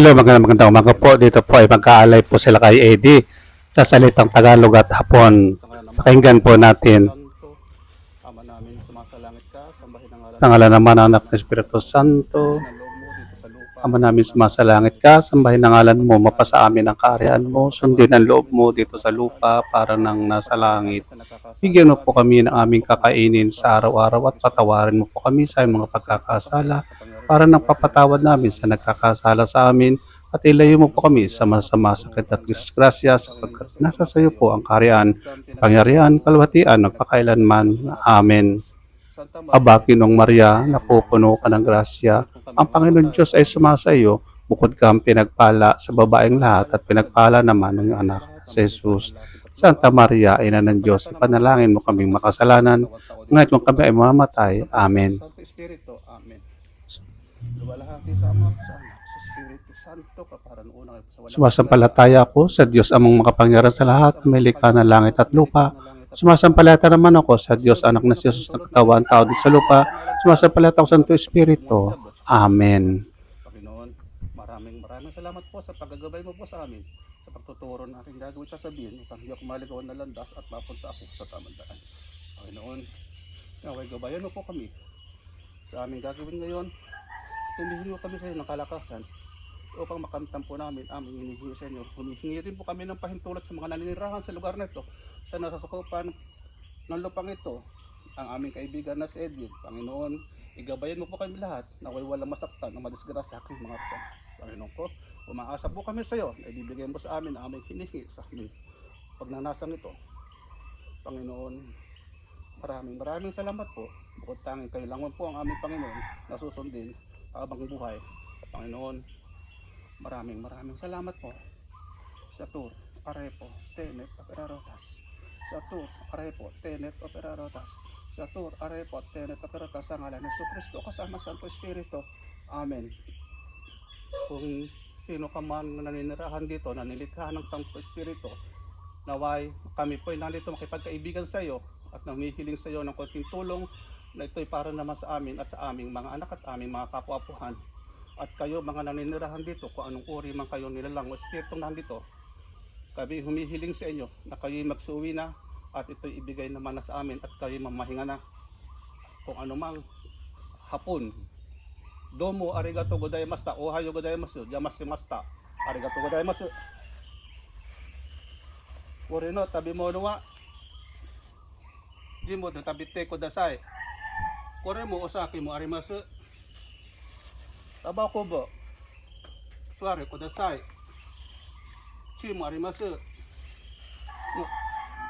Hello, magandang magandang umaga po. Dito po ay magkaalay po sila kay Eddie sa salitang Tagalog at Hapon. Pakinggan po natin. Ama Sa ngalan naman ng anak ng Espiritu Santo. Ama namin sumasalangit ka, sambahin ang ngalan mo, mapasa amin ang kaharian mo, sundin ang loob mo dito sa lupa para nang nasa langit. Bigyan mo po kami ng aming kakainin sa araw-araw at patawarin mo po kami sa mga pagkakasala para nang papatawad namin sa nagkakasala sa amin at ilayo mo po kami sa masama sakit at disgrasya sapagkat nasa sa iyo po ang kaharian, pangyarihan, kalwatian, nagpakailanman. Amen. Aba, Kinong Maria, napupuno ka ng grasya. Ang Panginoon Diyos ay sumasa iyo, bukod kang pinagpala sa babaeng lahat at pinagpala naman ng anak, si Jesus. Santa Maria, Ina ng Diyos, ipanalangin mo kaming makasalanan, ngayon kung kami ay mamamatay. Amen. Luwalhati sa Espiritu Santo, kapara noon ang sa walang Sumasampalataya ako sa Diyos among makapangyarihan sa lahat, may likha ng langit at lupa. Sumasampalataya naman ako sa Diyos, anak na si Jesus na katawan, tao din sa lupa. Sumasampalataya ako sa Santo Espiritu. Amen. Panginoon, maraming maraming salamat po sa paggagabay mo po sa amin sa pagtuturo ng aking gagawin sasabihin upang hindi ako maligawan na landas at mapunta ako sa tamang daan. Panginoon, naway gabayan mo po kami sa aming gagawin ngayon. Humihingi kami sa iyo ng kalakasan upang makamtan po namin aming hinihingi sa inyo. Humihingi rin po kami ng pahintulot sa mga naninirahan sa lugar na ito sa nasasakupan ng lupang ito ang aming kaibigan na si Edwin. Panginoon, igabayan mo po kami lahat na way walang masaktan o madisgrasya sa aking mga tiyan. Panginoon ko, umaasa po kami sa iyo na ibibigay mo sa amin ang aming hinihingi sa aming pagnanasang ito. Panginoon, maraming maraming salamat po. Bukod tanging kayo lang po ang aming Panginoon na susundin habang buhay. Panginoon, maraming maraming salamat po. Sa Tur, Arepo, Tenet, Operarotas. Sa Tur, Arepo, Tenet, Operarotas. Sa Tur, Arepo, Tenet, Operarotas. Sa ngalan ng Kristo kasama Santo Espiritu. Amen. Kung sino ka man na naninirahan dito, na nilikha ng Santo Espiritu, naway kami po ay nandito makipagkaibigan sa iyo at nanghihiling sa iyo ng konting tulong na ito'y para naman sa amin at sa aming mga anak at aming mga kapwa-apuhan. At kayo mga naninirahan dito kung anong uri man kayo nilalang o espiritong nandito kami humihiling sa inyo na kayo'y magsuwi na at ito'y ibigay naman na sa amin at kayo'y mamahinga na. Kung anumang hapon. Domo arigato godaimasta. Ohayo godaimasta. Yamasimasta. Arigato godaimasta. Kurino tabi mo nuwa Jimo tabi te ko dasay これもお酒もあります。タバコも座れください。チーもあります。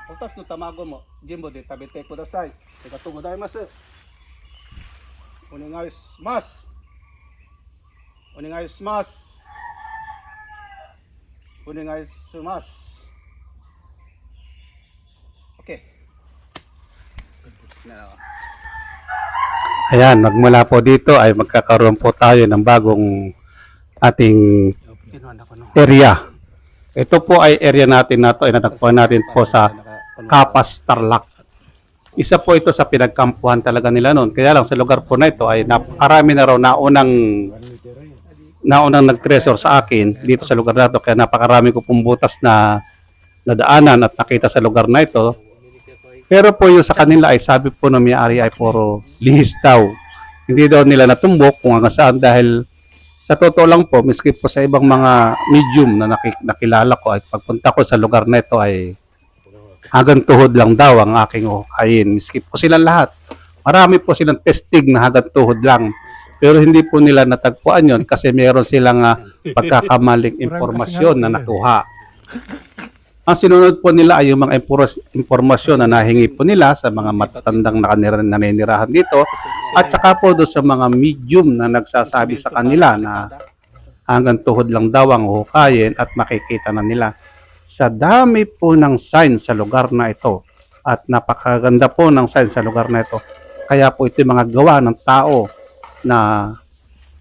私の卵もジムで食べてください。ありがとうございます。お願いします。お願いします。お願いします。Okay. Ayan, magmula po dito ay magkakaroon po tayo ng bagong ating area. Ito po ay area natin na to ay natagpuan natin po sa Kapas Tarlac. Isa po ito sa pinagkampuhan talaga nila noon. Kaya lang sa lugar po na ito ay napakarami na raw na unang naunang nag-treasure sa akin dito sa lugar na ito. Kaya napakarami ko pong butas na nadaanan at nakita sa lugar na ito. Pero po yung sa kanila ay sabi po ng may-ari ay puro lihis daw. Hindi daw nila natumbok kung hanggang saan dahil sa totoo lang po, miski po sa ibang mga medium na nakilala ko ay pagpunta ko sa lugar na ito ay hanggang tuhod lang daw ang aking hukayin. Miski po silang lahat. Marami po silang testig na hanggang tuhod lang. Pero hindi po nila natagpuan yon kasi meron silang ah, pagkakamaling impormasyon na nakuha. Ang sinunod po nila ay yung mga impormasyon na nahingi po nila sa mga matatandang naninirahan dito at saka po doon sa mga medium na nagsasabi sa kanila na hanggang tuhod lang daw ang hukayin at makikita na nila. Sa dami po ng sign sa lugar na ito at napakaganda po ng sign sa lugar na ito. Kaya po ito yung mga gawa ng tao na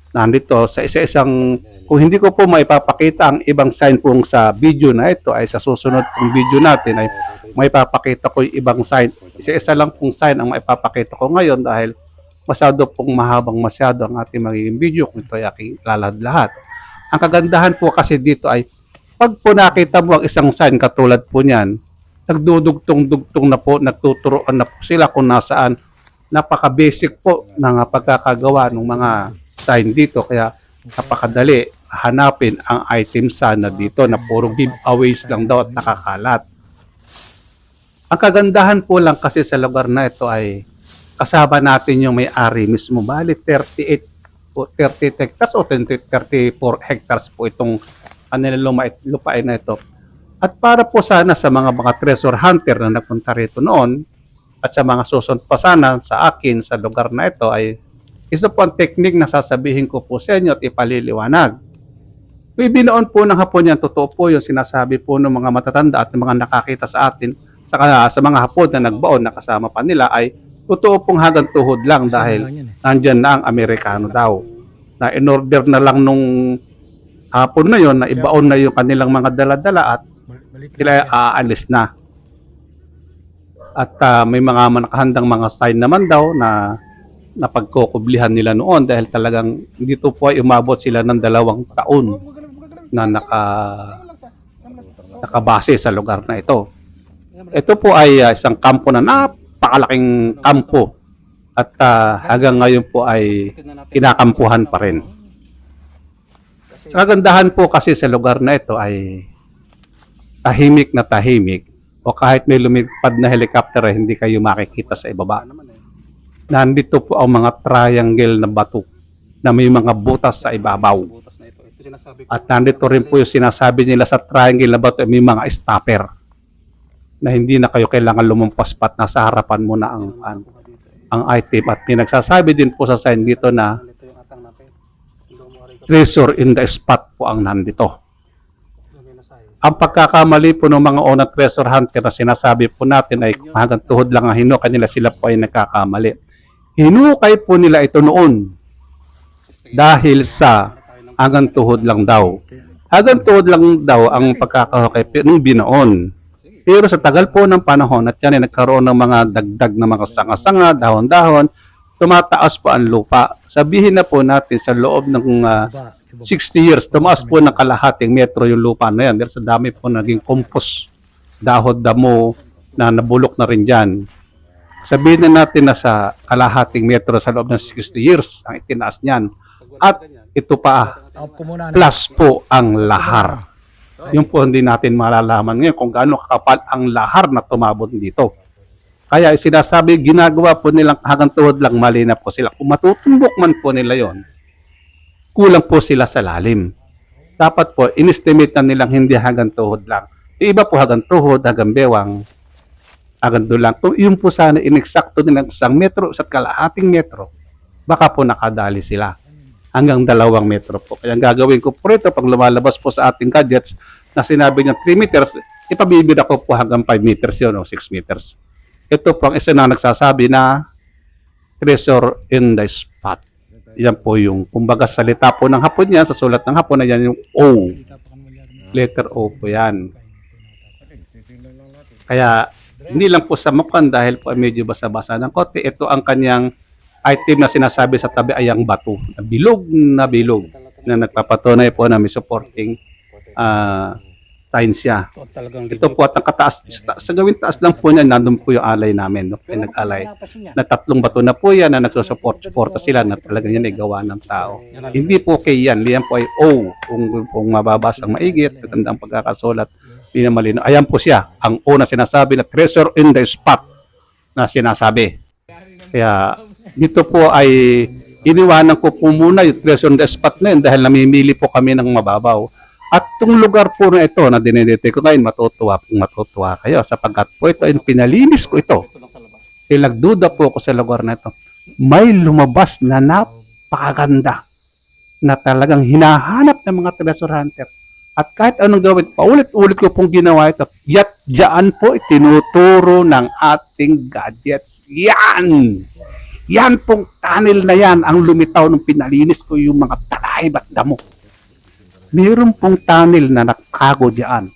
nandito sa isa-isang kung hindi ko po maipapakita ang ibang sign pong sa video na ito ay sa susunod pong video natin ay maipapakita ko yung ibang sign. Isa-isa lang pong sign ang maipapakita ko ngayon dahil masyado pong mahabang masyado ang ating magiging video kung ito ay aking lalad lahat. Ang kagandahan po kasi dito ay pag po nakita mo ang isang sign katulad po niyan, nagdudugtong-dugtong na po, nagtuturoan na po sila kung nasaan. Napaka-basic po ng pagkakagawa ng mga sign dito. Kaya napakadali hanapin ang item sana dito na puro giveaways lang daw at nakakalat. Ang kagandahan po lang kasi sa lugar na ito ay kasama natin yung may-ari mismo. Bali, 38 po, 30 hectares o 20 34 hectares po itong ano lupain na ito. At para po sana sa mga mga treasure hunter na nagpunta rito noon at sa mga susunod pa sana sa akin sa lugar na ito ay isa po ang technique na sasabihin ko po sa inyo at ipaliliwanag. Ibinoon po ng hapon yan, totoo po yung sinasabi po ng mga matatanda at ng mga nakakita sa atin. Sa, sa mga hapon na nagbaon na kasama pa nila ay totoo pong hagang tuhod lang dahil nandyan na ang Amerikano daw. Na in-order na lang nung hapon na yon na ibaon na yung kanilang mga dala-dala at sila aalis na. At ah, may mga man- nakahandang mga sign naman daw na napagkukublihan nila noon dahil talagang dito po ay umabot sila ng dalawang taon na naka nakabase sa lugar na ito. Ito po ay ah, isang kampo na napakalaking kampo at ah, hanggang ngayon po ay kinakampuhan pa rin. Sa kagandahan po kasi sa lugar na ito ay tahimik na tahimik o kahit may lumipad na helicopter ay hindi kayo makikita sa ibaba. Nandito po ang mga triangle na bato na may mga butas sa ibabaw. At nandito rin po yung sinasabi nila sa triangle na bato, may mga stopper na hindi na kayo kailangan lumampas pat nasa harapan mo na ang, ang, ang item. At may nagsasabi din po sa sign dito na treasure in the spot po ang nandito. na. Ang pagkakamali po ng mga unang treasure hunter na sinasabi po natin ay hanggang tuhod lang ang hino, kanila sila po ay nagkakamali. Hinukay po nila ito noon dahil sa hanggang tuhod lang daw. Hanggang tuhod lang daw ang pagkakahukay ng binoon. Pero sa tagal po ng panahon at yan ay nagkaroon ng mga dagdag na mga sanga-sanga, dahon-dahon, tumataas po ang lupa. Sabihin na po natin sa loob ng ah, 60 years, tumaas po ng kalahating metro yung lupa na yan. Dahil sa dami po naging compost, dahon, damo na nabulok na rin dyan. Sabihin na natin na sa kalahating metro sa loob ng 60 years ang itinaas niyan. At ito pa, muna. plus po ang lahar. Yung po hindi natin malalaman ngayon kung gaano kakapal ang lahar na tumabot dito. Kaya sinasabi, ginagawa po nilang hanggang tuhod lang mali na po sila. Kung matutumbok man po nila yon, kulang po sila sa lalim. Dapat po, inestimate na nilang hindi hanggang tuhod lang. Yung iba po hanggang tuhod, hanggang bewang, hanggang doon lang. Kung yun po sana, ineksakto nilang isang metro, sa kalahating metro, baka po nakadali sila hanggang dalawang metro po. Kaya ang gagawin ko po ito, pag lumalabas po sa ating gadgets, na sinabi niya 3 meters, ipabibida ko po hanggang 5 meters yun o 6 meters. Ito po ang isa na nagsasabi na treasure in the spot. Yan po yung, kumbaga salita po ng hapon yan, sa sulat ng hapon na yan yung O. Letter O po yan. Kaya, hindi lang po sa mukan dahil po medyo basa-basa ng kote. Ito ang kanyang item na sinasabi sa tabi ay ang bato. Na bilog na bilog na nagpapatunay po na may supporting signs siya. Ito po at ang kataas, sa, sa gawin taas lang po niya, nandun po yung alay namin. No? May nag-alay. Na tatlong bato na po yan na nagsusupport-suporta sila na talagang yan ay gawa ng tao. Hindi po kay yan. Liyan po ay O. Kung, kung mababasang maigit, maganda ang pagkakasulat. Hindi na malino. Ayan po siya. Ang O na sinasabi na treasure in the spot na sinasabi. Kaya dito po ay iniwanan ko po muna yung in the spot na yun dahil namimili po kami ng mababaw. At itong lugar po na ito na dinedete ko ngayon, matutuwa po matutuwa kayo sapagkat po ito ay pinalinis ko ito. Ilagduda po ako sa lugar na ito. May lumabas na napakaganda na talagang hinahanap ng mga treasure hunter. At kahit anong gawin, paulit-ulit ko pong ginawa ito. Yat dyan po itinuturo ng ating gadgets. Yan! Yan pong tunnel na yan ang lumitaw nung pinalinis ko yung mga talahib at damo. Meron pong tunnel na nakago diyan.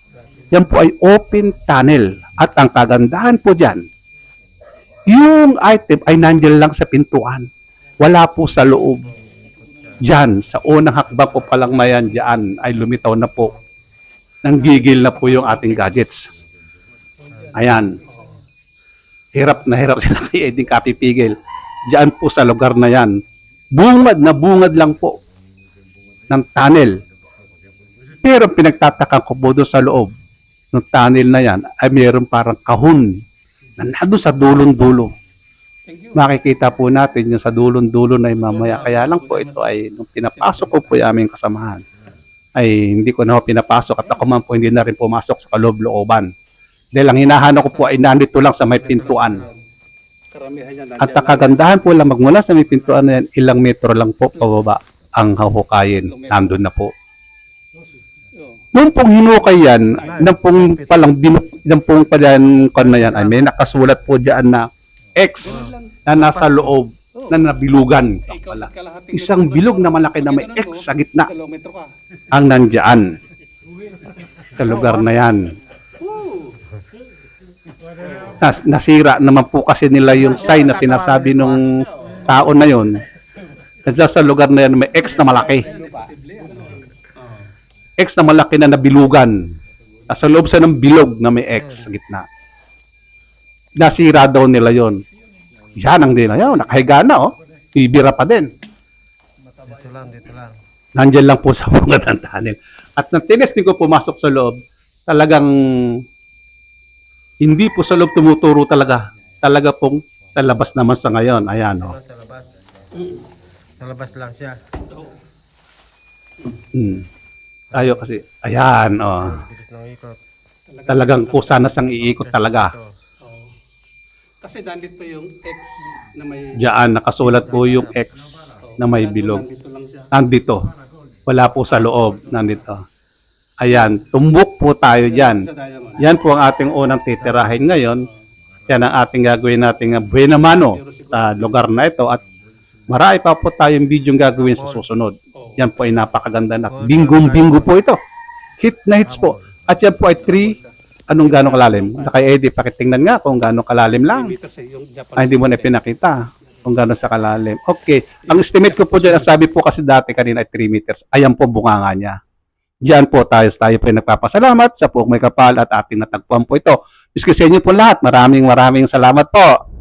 Yan po ay open tunnel. At ang kagandahan po diyan, yung item ay nandiyan lang sa pintuan. Wala po sa loob. Diyan, sa unang hakbang po palang mayan, diyan ay lumitaw na po. Nanggigil na po yung ating gadgets. Ayan. Hirap na hirap sila kay Eding Kapipigil. Diyan po sa lugar na yan. Bungad na bungad lang po ng tunnel. Pero pinagtataka ko po doon sa loob ng tunnel na yan ay mayroon parang kahon na nandun sa dulong-dulo. Makikita po natin yung sa dulong-dulo na mamaya. Kaya lang po ito ay nung pinapasok ko po yung aming kasamahan ay hindi ko na ho pinapasok at ako man po hindi na rin pumasok sa kaloob-looban. Dahil ang hinahanap ko po ay nandito lang sa may pintuan. At ang kagandahan po lang magmula sa may pintuan na yan, ilang metro lang po pababa ang hahukayin. Nandun na po. Nung pong hinukay yan, nang pong palang binuk, nang pong palang kan na yan, ay may nakasulat po diyan na X na nasa loob na nabilugan. Pala. Isang bilog na malaki na may X sa gitna ang nandyan sa lugar na yan. Nas, nasira naman po kasi nila yung sign na sinasabi nung tao na yon. Nandiyan sa lugar na yan may X na malaki. X na malaki na nabilugan. Nasa loob sa ng bilog na may X sa gitna. Nasira daw nila yon. Yan ang nila. Yan, nakahiga na oh. Bibira pa din. Dito lang, dito lang. Nandyan lang po sa ng tunnel. At nang tinesting ko pumasok sa loob, talagang hindi po sa loob tumuturo talaga. Talaga pong sa labas naman sa ngayon. Ayan, oh. Sa labas. Sa labas lang siya. Hmm. Tayo kasi, ayan, oh. Talagang kusa na sang iikot talaga. Kasi nandito yung X na may... Diyan, nakasulat po yung X na may bilog. Nandito. Wala po sa loob. Nandito. Ayan, tumbok po tayo dyan. Yan po ang ating unang titirahin ngayon. Yan ang ating gagawin nating uh, buena mano sa lugar na ito at marami pa po tayong video gagawin sa susunod. Yan po ay napakaganda na binggong bingo po ito. Hit na hits po. At yan po ay 3 anong gano'ng kalalim. Kay Eddie, pakitingnan nga kung gano'ng kalalim lang. Eh. Ay, hindi mo na pinakita kung gano'n sa kalalim. Okay. Ang estimate ko po dyan, ang sabi po kasi dati kanina ay 3 meters. Ayan po bunganga niya. Diyan po tayo, tayo po ay nagpapasalamat sa buong may kapal at ating natagpuan po ito. Miski sa inyo po lahat, maraming maraming salamat po.